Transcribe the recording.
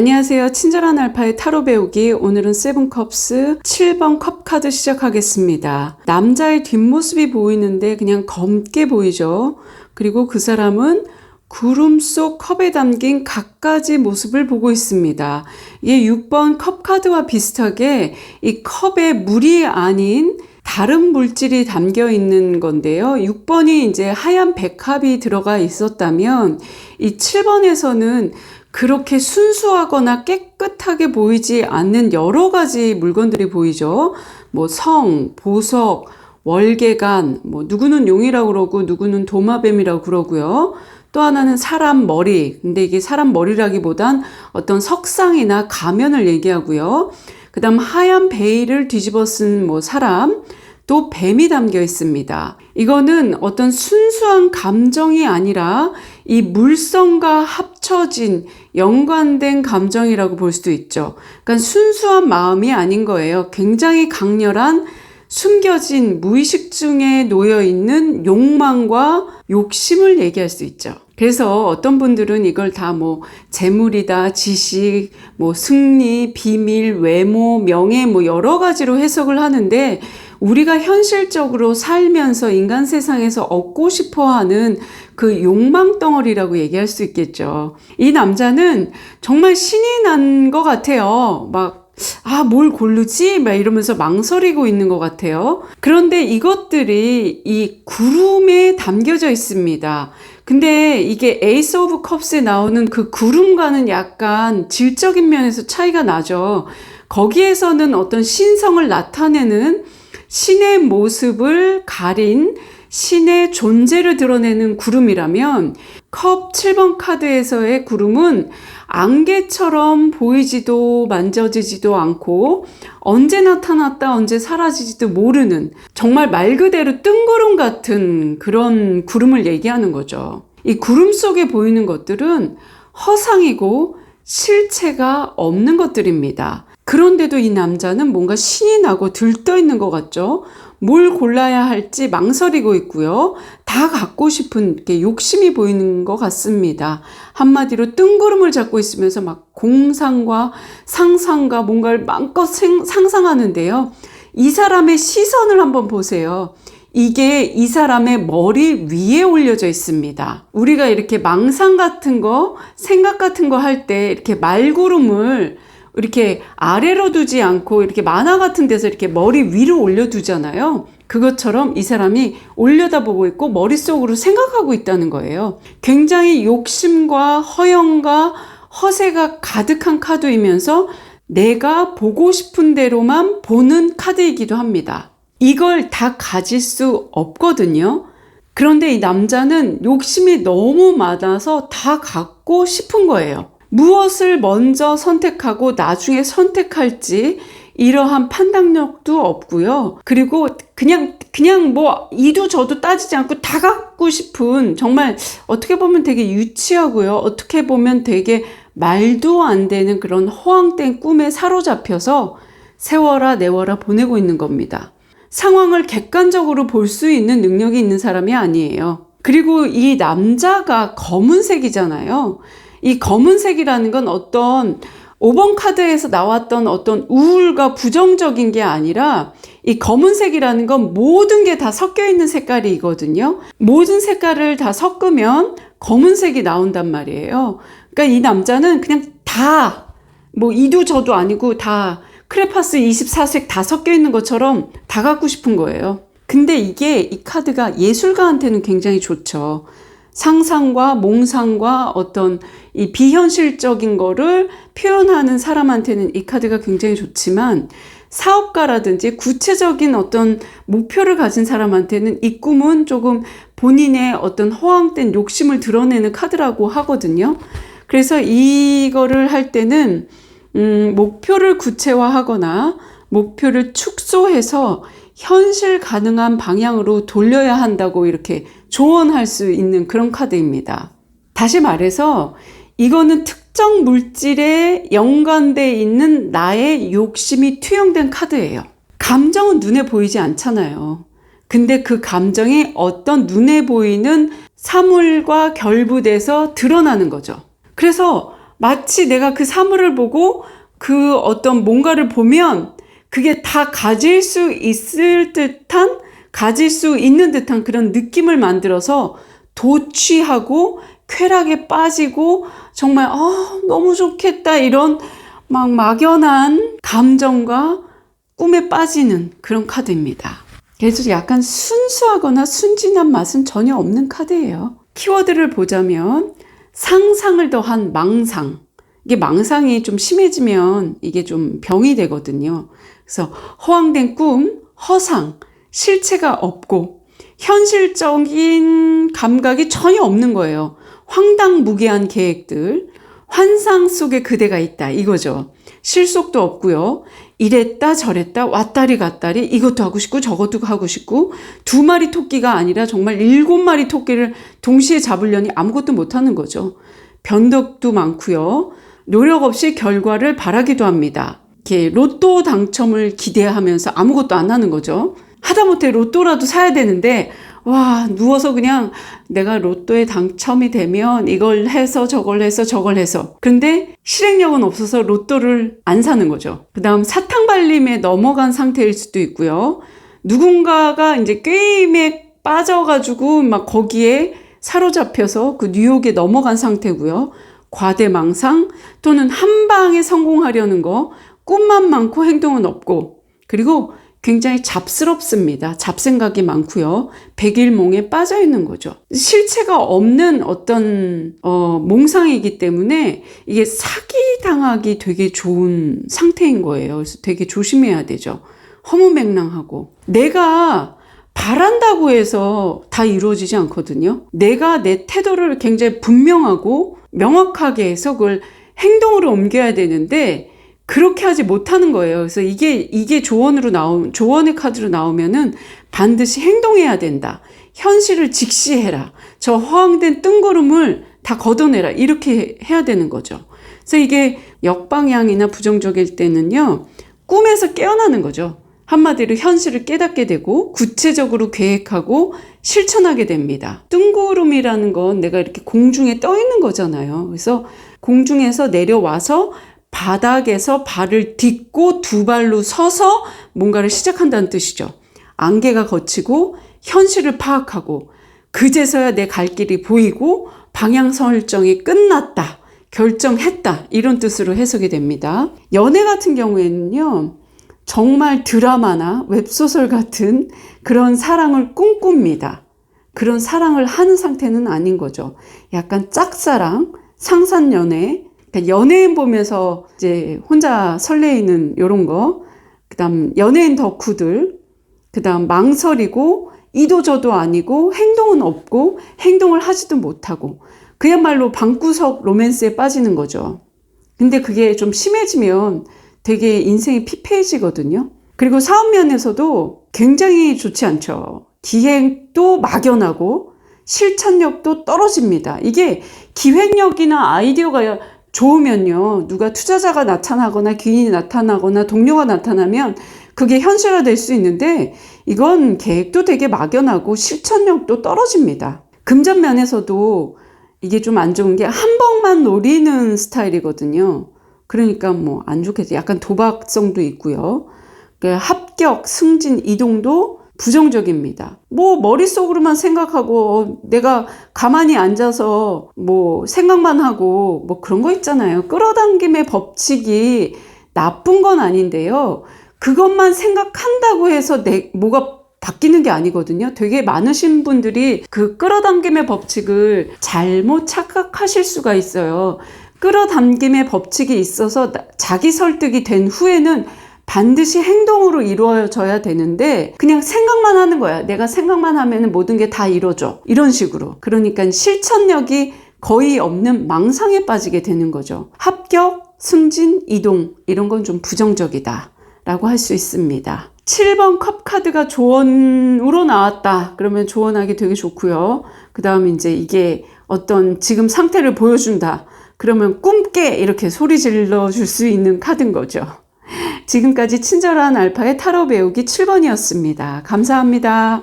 안녕하세요. 친절한 알파의 타로 배우기. 오늘은 세븐컵스 7번 컵 카드 시작하겠습니다. 남자의 뒷모습이 보이는데 그냥 검게 보이죠. 그리고 그 사람은 구름 속 컵에 담긴 갖가지 모습을 보고 있습니다. 이게 6번 컵 카드와 비슷하게 이 컵에 물이 아닌 다른 물질이 담겨 있는 건데요. 6번이 이제 하얀 백합이 들어가 있었다면 이 7번에서는 그렇게 순수하거나 깨끗하게 보이지 않는 여러 가지 물건들이 보이죠. 뭐 성, 보석, 월계관, 뭐 누구는 용이라고 그러고 누구는 도마뱀이라고 그러고요. 또 하나는 사람 머리. 근데 이게 사람 머리라기보단 어떤 석상이나 가면을 얘기하고요. 그 다음 하얀 베일을 뒤집어 쓴 뭐 사람, 또 뱀이 담겨 있습니다. 이거는 어떤 순수한 감정이 아니라 이 물성과 합쳐진 연관된 감정이라고 볼 수도 있죠. 그러니까 순수한 마음이 아닌 거예요. 굉장히 강렬한 숨겨진 무의식 중에 놓여 있는 욕망과 욕심을 얘기할 수 있죠. 그래서 어떤 분들은 이걸 다 뭐 재물이다, 지식, 뭐 승리, 비밀, 외모, 명예 뭐 여러 가지로 해석을 하는데 우리가 현실적으로 살면서 인간 세상에서 얻고 싶어 하는 그 욕망 덩어리라고 얘기할 수 있겠죠. 이 남자는 정말 신이 난 것 같아요. 막 아, 뭘 고르지? 막 이러면서 망설이고 있는 것 같아요. 그런데 이것들이 이 구름에 담겨져 있습니다. 근데 이게 에이스 오브 컵스에 나오는 그 구름과는 약간 질적인 면에서 차이가 나죠. 거기에서는 어떤 신성을 나타내는 신의 모습을 가린 신의 존재를 드러내는 구름이라면 컵 7번 카드에서의 구름은 안개처럼 보이지도 만져지지도 않고 언제 나타났다 언제 사라지지도 모르는 정말 말 그대로 뜬구름 같은 그런 구름을 얘기하는 거죠. 이 구름 속에 보이는 것들은 허상이고 실체가 없는 것들입니다. 그런데도 이 남자는 뭔가 신이 나고 들떠 있는 것 같죠? 뭘 골라야 할지 망설이고 있고요. 다 갖고 싶은 게 욕심이 보이는 것 같습니다. 한마디로 뜬구름을 잡고 있으면서 막 공상과 상상과 뭔가를 마음껏 상상하는데요. 이 사람의 시선을 한번 보세요. 이게 이 사람의 머리 위에 올려져 있습니다. 우리가 이렇게 망상 같은 거, 생각 같은 거 할 때 이렇게 말구름을 이렇게 아래로 두지 않고 이렇게 만화 같은 데서 이렇게 머리 위로 올려두잖아요. 그것처럼 이 사람이 올려다보고 있고 머릿속으로 생각하고 있다는 거예요. 굉장히 욕심과 허영과 허세가 가득한 카드이면서 내가 보고 싶은 대로만 보는 카드이기도 합니다. 이걸 다 가질 수 없거든요. 그런데 이 남자는 욕심이 너무 많아서 다 갖고 싶은 거예요. 무엇을 먼저 선택하고 나중에 선택할지 이러한 판단력도 없고요. 그리고 그냥 그냥 뭐 이도 저도 따지지 않고 다 갖고 싶은 정말 어떻게 보면 되게 유치하고요. 어떻게 보면 되게 말도 안 되는 그런 허황된 꿈에 사로잡혀서 세워라 내워라 보내고 있는 겁니다. 상황을 객관적으로 볼 수 있는 능력이 있는 사람이 아니에요. 그리고 이 남자가 검은색이잖아요. 이 검은색이라는 건 어떤 5번 카드에서 나왔던 어떤 우울과 부정적인 게 아니라 이 검은색이라는 건 모든 게 다 섞여 있는 색깔이거든요. 모든 색깔을 다 섞으면 검은색이 나온단 말이에요. 그러니까 이 남자는 그냥 다 뭐 이도 저도 아니고 다 크레파스 24색 다 섞여 있는 것처럼 다 갖고 싶은 거예요. 근데 이게 이 카드가 예술가한테는 굉장히 좋죠. 상상과 몽상과 어떤 이 비현실적인 거를 표현하는 사람한테는 이 카드가 굉장히 좋지만 사업가라든지 구체적인 어떤 목표를 가진 사람한테는 이 꿈은 조금 본인의 어떤 허황된 욕심을 드러내는 카드라고 하거든요. 그래서 이거를 할 때는 음, 목표를 구체화하거나 목표를 축소해서 현실 가능한 방향으로 돌려야 한다고 이렇게 조언할 수 있는 그런 카드입니다. 다시 말해서 이거는 특정 물질에 연관돼 있는 나의 욕심이 투영된 카드예요. 감정은 눈에 보이지 않잖아요. 근데 그 감정이 어떤 눈에 보이는 사물과 결부돼서 드러나는 거죠. 그래서 마치 내가 그 사물을 보고 그 어떤 뭔가를 보면 그게 다 가질 수 있을 듯한 가질 수 있는 듯한 그런 느낌을 만들어서 도취하고 쾌락에 빠지고 정말 아 너무 좋겠다 이런 막 막연한 감정과 꿈에 빠지는 그런 카드입니다. 그래서 약간 순수하거나 순진한 맛은 전혀 없는 카드예요. 키워드를 보자면 상상을 더한 망상. 이게 망상이 좀 심해지면 이게 좀 병이 되거든요. 그래서 허황된 꿈, 허상, 실체가 없고 현실적인 감각이 전혀 없는 거예요. 황당무계한 계획들, 환상 속에 그대가 있다 이거죠. 실속도 없고요. 이랬다 저랬다 왔다리 갔다리 이것도 하고 싶고 저것도 하고 싶고 두 마리 토끼가 아니라 정말 일곱 마리 토끼를 동시에 잡으려니 아무것도 못하는 거죠. 변덕도 많고요. 노력 없이 결과를 바라기도 합니다. 이렇게 로또 당첨을 기대하면서 아무것도 안 하는 거죠. 하다못해 로또라도 사야 되는데 와 누워서 그냥 내가 로또에 당첨이 되면 이걸 해서 저걸 해서 저걸 해서 근데 실행력은 없어서 로또를 안 사는 거죠. 그 다음 사탕 발림에 넘어간 상태일 수도 있고요. 누군가가 이제 게임에 빠져가지고 막 거기에 사로잡혀서 그 뉴욕에 넘어간 상태고요. 과대망상 또는 한 방에 성공하려는 거 꿈만 많고 행동은 없고 그리고 굉장히 잡스럽습니다. 잡생각이 많고요. 백일몽에 빠져 있는 거죠. 실체가 없는 어떤 어, 몽상이기 때문에 이게 사기 당하기 되게 좋은 상태인 거예요. 그래서 되게 조심해야 되죠. 허무맹랑하고 내가 바란다고 해서 다 이루어지지 않거든요. 내가 내 태도를 굉장히 분명하고 명확하게 해서 그걸 행동으로 옮겨야 되는데 그렇게 하지 못하는 거예요. 그래서 이게 이게 조언으로 나오 조언의 카드로 나오면은 반드시 행동해야 된다. 현실을 직시해라. 저 허황된 뜬구름을 다 걷어내라. 이렇게 해야 되는 거죠. 그래서 이게 역방향이나 부정적일 때는요. 꿈에서 깨어나는 거죠. 한마디로 현실을 깨닫게 되고 구체적으로 계획하고 실천하게 됩니다. 뜬구름이라는 건 내가 이렇게 공중에 떠 있는 거잖아요. 그래서 공중에서 내려와서 바닥에서 발을 딛고 두 발로 서서 뭔가를 시작한다는 뜻이죠. 안개가 걷히고 현실을 파악하고 그제서야 내 갈 길이 보이고 방향 설정이 끝났다. 결정했다. 이런 뜻으로 해석이 됩니다. 연애 같은 경우에는요. 정말 드라마나 웹소설 같은 그런 사랑을 꿈꿉니다. 그런 사랑을 하는 상태는 아닌 거죠. 약간 짝사랑, 상산연애, 그러니까 연예인 보면서 이제 혼자 설레이는 요런 거, 그 다음 연예인 덕후들, 그 다음 망설이고, 이도저도 아니고, 행동은 없고, 행동을 하지도 못하고, 그야말로 방구석 로맨스에 빠지는 거죠. 근데 그게 좀 심해지면 되게 인생이 피폐해지거든요. 그리고 사업 면에서도 굉장히 좋지 않죠. 기획도 막연하고 실천력도 떨어집니다. 이게 기획력이나 아이디어가 좋으면요. 누가 투자자가 나타나거나 귀인이 나타나거나 동료가 나타나면 그게 현실화 될 수 있는데 이건 계획도 되게 막연하고 실천력도 떨어집니다. 금전 면에서도 이게 좀 안 좋은 게 한 번만 노리는 스타일이거든요. 그러니까 뭐 안 좋겠죠. 약간 도박성도 있고요. 그러니까 합격, 승진, 이동도 부정적입니다. 뭐 머릿속으로만 생각하고 어, 내가 가만히 앉아서 뭐 생각만 하고 뭐 그런 거 있잖아요. 끌어당김의 법칙이 나쁜 건 아닌데요. 그것만 생각한다고 해서 내 뭐가 바뀌는 게 아니거든요. 되게 많으신 분들이 그 끌어당김의 법칙을 잘못 착각하실 수가 있어요. 끌어당김의 법칙이 있어서 자기 설득이 된 후에는 반드시 행동으로 이루어져야 되는데 그냥 생각만 하는 거야. 내가 생각만 하면 모든 게 다 이루어져. 이런 식으로. 그러니까 실천력이 거의 없는 망상에 빠지게 되는 거죠. 합격, 승진, 이동 이런 건 좀 부정적이다. 라고 할 수 있습니다. 7번 컵 카드가 조언으로 나왔다. 그러면 조언하기 되게 좋고요. 그 다음 이제 이게 어떤 지금 상태를 보여준다. 그러면 꿈깨 이렇게 소리 질러 줄 수 있는 카드인 거죠. 지금까지 친절한 알파의 타로 배우기 7번이었습니다. 감사합니다.